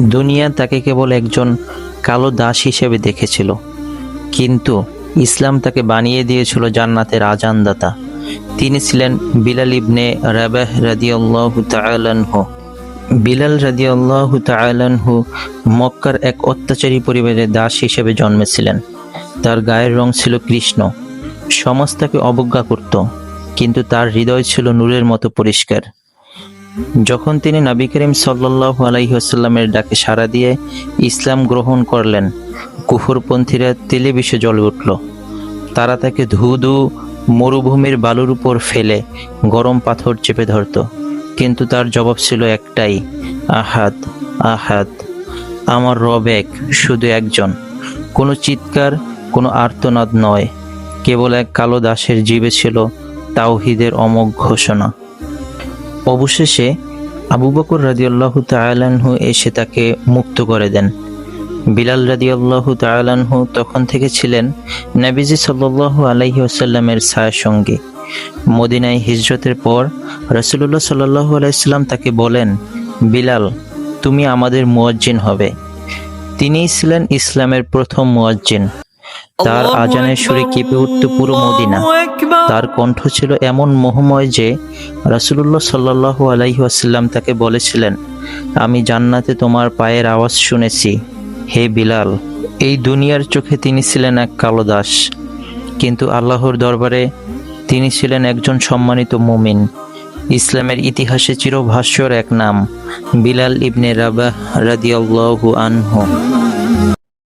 দুনিয়া তাকে কেবল একজন কালো দাস হিসেবে দেখেছিল। কিন্তু ইসলাম তাকে বানিয়ে দিয়েছিল জান্নাতের আজানদাতা। তিনি ছিলেন বিলাল ইবনে রাবাহ রাদিয়াল্লাহু তাআলাহু বিলাল রাদিয়াল্লাহু তাআলাহু মক্কার এক অত্যাচারী পরিবারের দাস হিসেবে জন্মেছিলেন। তার গায়ের রং ছিল কৃষ্ণ। সমাজ তাকে অবজ্ঞা করত, কিন্তু তার হৃদয় ছিল নূরের মতো পরিষ্কার। যখন তিনি নবী করিম সাল্লাল্লাহু আলাইহি ওয়াসাল্লামের ডাকে সাড়া দিয়ে ইসলাম গ্রহণ করলেন, কুফরপন্থীরা তেলে বিষে জল উঠল। তারা তাকে ধু ধু মরুভূমির বালুর উপর ফেলে গরম পাথর চেপে ধরত। কিন্তু তার জবাব ছিল একটাই আহাত আহাত আমার রব এক, শুধু একজন। কোনো চিৎকার, কোনো আর্তনাদ নয়, কেবল এক কালো দাসের জীবে ছিল তাওহিদের অমোঘ ঘোষণা। অবশেষে আবু বকর রাদিয়াল্লাহু তাআলাহু এসে তাকে মুক্ত করে দেন। বিলাল রাদিয়াল্লাহু তাআলাহু তখন থেকে ছিলেন নবীজি সাল্লাল্লাহু আলাইহি ওয়াসাল্লামের ছায়া সঙ্গী মদিনায় হিজরতের পর রাসূলুল্লাহ সাল্লাল্লাহু আলাইসাল্লাম তাকে বলেন, বিলাল, তুমি আমাদের মুয়াজ্জিন হবে। তিনিই ছিলেন ইসলামের প্রথম মুয়াজ্জিন। তার আজানের সুরে কেঁপে উঠত পুরো মদিনা। তার কণ্ঠ ছিল এমন মোহময় যে রাসূলুল্লাহ সাল্লাল্লাহু আলাইহি ওয়াসাল্লাম তাকে বলেছিলেন আমি জান্নাতে তোমার পায়ের আওয়াজ শুনেছি। হে বিলাল এই দুনিয়ার চোখে তিনি ছিলেন এক কালো দাস। কিন্তু আল্লাহর দরবারে তিনি ছিলেন একজন সম্মানিত মুমিন। ইসলামের ইতিহাসে চিরভাস্যর এক নাম বিলাল ইবনে রাবাহ রাদিয়াল্লাহু আনহু।